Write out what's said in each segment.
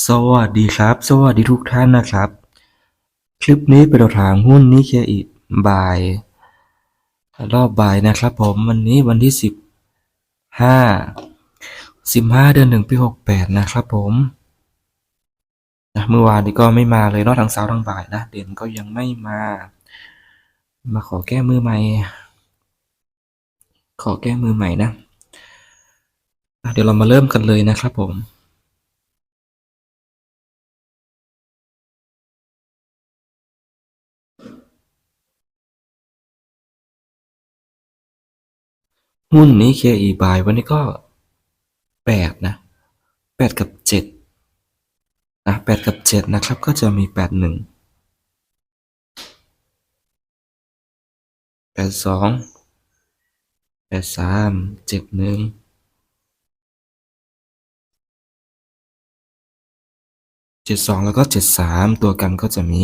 สวัสดีครับ สวัสดีทุกท่านนะครับ คลิปนี้เป็นแนวทางหุ้นนิเคอิบ่าย รอบบ่ายนะครับผมวันนี้วันที่สิบห้าสิบห้าเดือนหนึ่งปีหกแปดนะครับผมนะเมื่อวานนี้ก็ไม่มาเลยนอกทางเช้าทางบ่ายนะเด่นก็ยังไม่มา มาขอแก้มือใหม่ ขอแก้มือใหม่นะ เดี๋ยวเรามาเริ่มกันเลยนะครับผม หุ้นนี้ KE buy วันนี้ก็แปดนะแปดกับเจ็ดนะแปดกับเจ็ดนะครับ ก็จะมีแปดหนึ่งแปดสองแปดสามเจ็ดหนึ่งเจ็ดสองแล้วก็เจ็ดสามตัวกันก็จะมี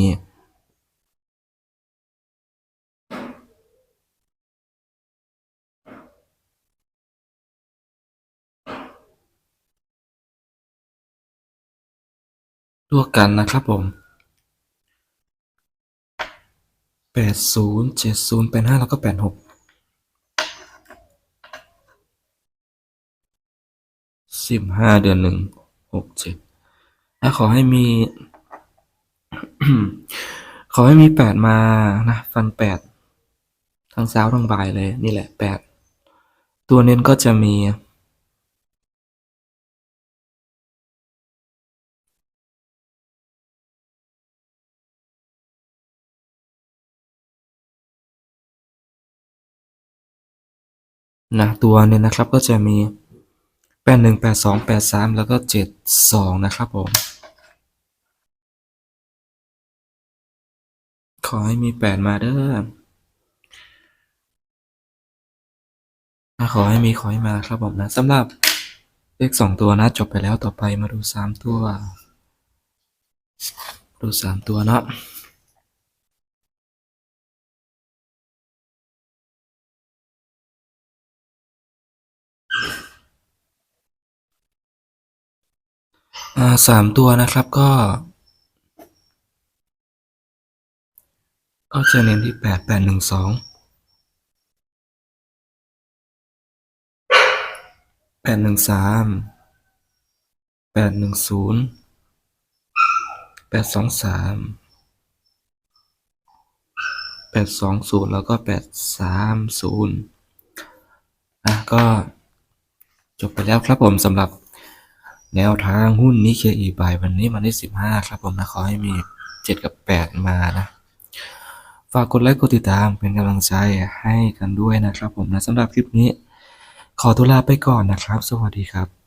ตัวกันนะครับผมแปดศูนย์เจ็ดศูนย์แปดห้าแล้วก็แปดหกสิบห้าเดือนหนึ่งหกเจ็ดนะขอให้มี ขอให้มีแปดมานะ ฟันแปดทั้งเช้าทั้งบ่ายเลย นี่แหละแปดตัวเน้นก็จะมี นะ ตัวเนี่ยนะครับก็จะมีแปดหนึ่งแปดสองแปดสามแล้วก็เจ็ดสองนะครับผม ขอให้มีแปดมาเด้ออะขอให้มีขอให้มาครับผมนะสำหรับเลขสองตัวนะจบไปแล้วต่อไปมาดูสามตัว ดูสามตัวเนาะ สามตัวนะครับก็ ก็จะเน้นที่แปดแปดหนึ่งสองแปดหนึ่งสามแปดหนึ่งศูนย์แปดสองสามแปดสองศูนย์แล้วก็แปดสามศูนย์อะก็จบไปแล้วครับผมสำหรับ แนวทางหุ้นนิเคอีบายวันนี้วันที่สิบห้าครับผมนะขอให้มีเจ็ดกับแปดมานะ ฝากกดไลค์กดติดตามเป็นกำลังใจให้กันด้วยนะครับผมนะสำหรับคลิปนี้ ขอตัวลาไปก่อนนะครับ สวัสดีครับ